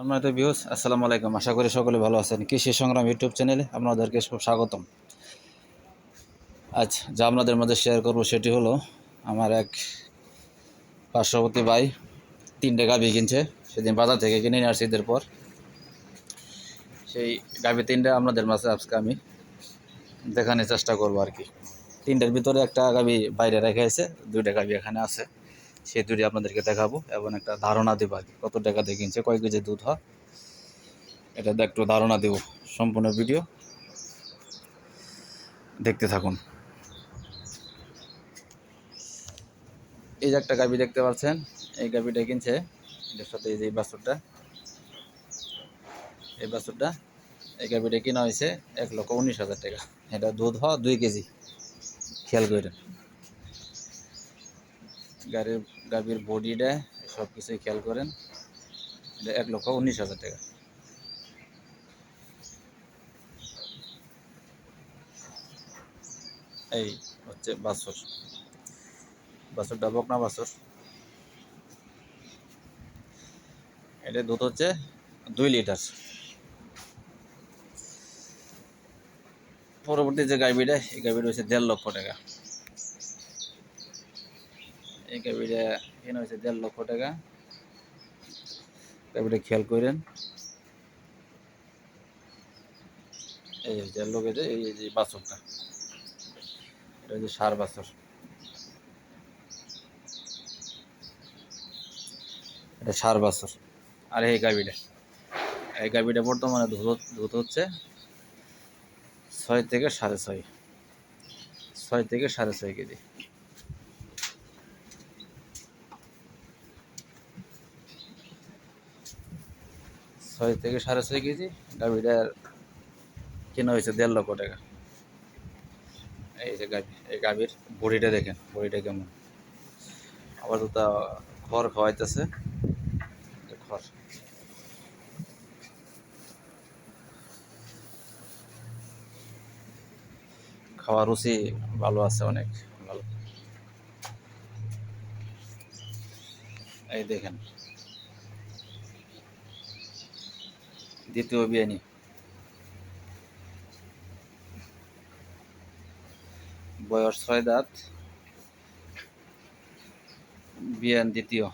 সম্মানিত ভিউস আসসালামু আলাইকুম। আশা করি সকলে ভালো আছেন। কৃষি সংগ্রাম ইউটিউব চ্যানেলে আপনাদেরকে সব স্বাগতম। আজ যা আপনাদের মধ্যে শেয়ার করব সেটি হলো আমার এক পার্শ্ববর্তী ভাই, তিনটে গাভি কিনছে। সেদিন বাজার থেকে কিনে নিয়ে আসছি পর। সেই গাভি তিনটা আপনাদের মাঝে আজকে আমি দেখানোর চেষ্টা করব আর কি। তিনটার ভিতরে একটা গাভি বাইরে রেখে আছে, দুইটা গাভি এখানে আছে। সেই দুটি আপনাদেরকে দেখাবো এবং একটা ধারণা দেবো আর কি। কত টাকা দিয়ে কিনছে, কয় কেজি দুধ হয়, এটা একটু ধারণা দেবো সম্পূর্ণ ভিডিও। দেখতে থাকুন। এই যে একটা গাভি দেখতে পাচ্ছেন, এই গাভিটা কিনছে, এটার সাথে এই যে এই বাছুরটা এই বাছুরটা, এই গাভিটা কিনা হয়েছে এক লক্ষ উনিশ হাজার টাকা। এটা দুধ হয় দুই কেজি, খেয়াল করেন। গাড়ির, গাভীর বডিটা সব কিছুই খেয়াল করেন। এটা এক লক্ষ উনিশ হাজার টাকা। এই হচ্ছে বাছর। বাছরটা বকনা বাছর? এটা দুধ হচ্ছে দুই লিটার। পরবর্তী যে গাভীটা, এই গাভীটা হচ্ছে দেড় লক্ষ টাকা। এই গাভীটা এখানে হচ্ছে দেড় লক্ষ টাকা। গাভীটা খেয়াল করেন। এই দেড় লক্ষ যে এই যে বাছরটা। এটা হচ্ছে সার বাছর। এটা সার বাছর। আর এই গাভীটা। এই গাভীটা বর্তমানে দুধ হচ্ছে ছয় থেকে সাড়ে ছয়। ছয় থেকে সাড়ে ছয় কেজি। ছয় থেকে সাড়ে ছয় কেজি। গাভীটার কেনা হয়েছে দেড় লক্ষ টাকা। এই যে গাভী, এই গাভীর বড়িটা দেখেন, বড়িটা কেমন। আবার তো তা খড় খাওয়াইতেছে। খড়। খাওয়ার রুচি ভালো আছে অনেক, ভালো। এই দেখেন। দ্বিতীয় বিয়ানি। বয়স ছয় দাঁত। বিয়ান দ্বিতীয়।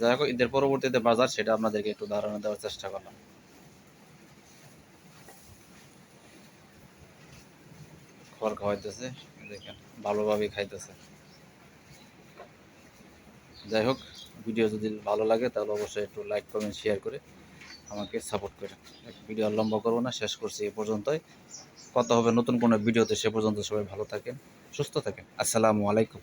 যাই হোক, ঈদের পরবর্তীতে বাজার, সেটা আপনাদেরকে একটু ধারণা দেওয়ার চেষ্টা করলাম। খড় খাওয়াইতেছে, দেখেন ভালোভাবে খাইতেছে। যাই হোক, ভিডিও যদি ভালো লাগে, তাহলে অবশ্যই একটু লাইক কমেন্ট শেয়ার করে আমাকে সাপোর্ট করে। ভিডিও লম্বা করব না, শেষ করছি এ পর্যন্তই। কথা হবে নতুন কোনো ভিডিওতে সে পর্যন্ত সবাই ভালো থাকেন, সুস্থ থাকেন। আসসালামু আলাইকুম।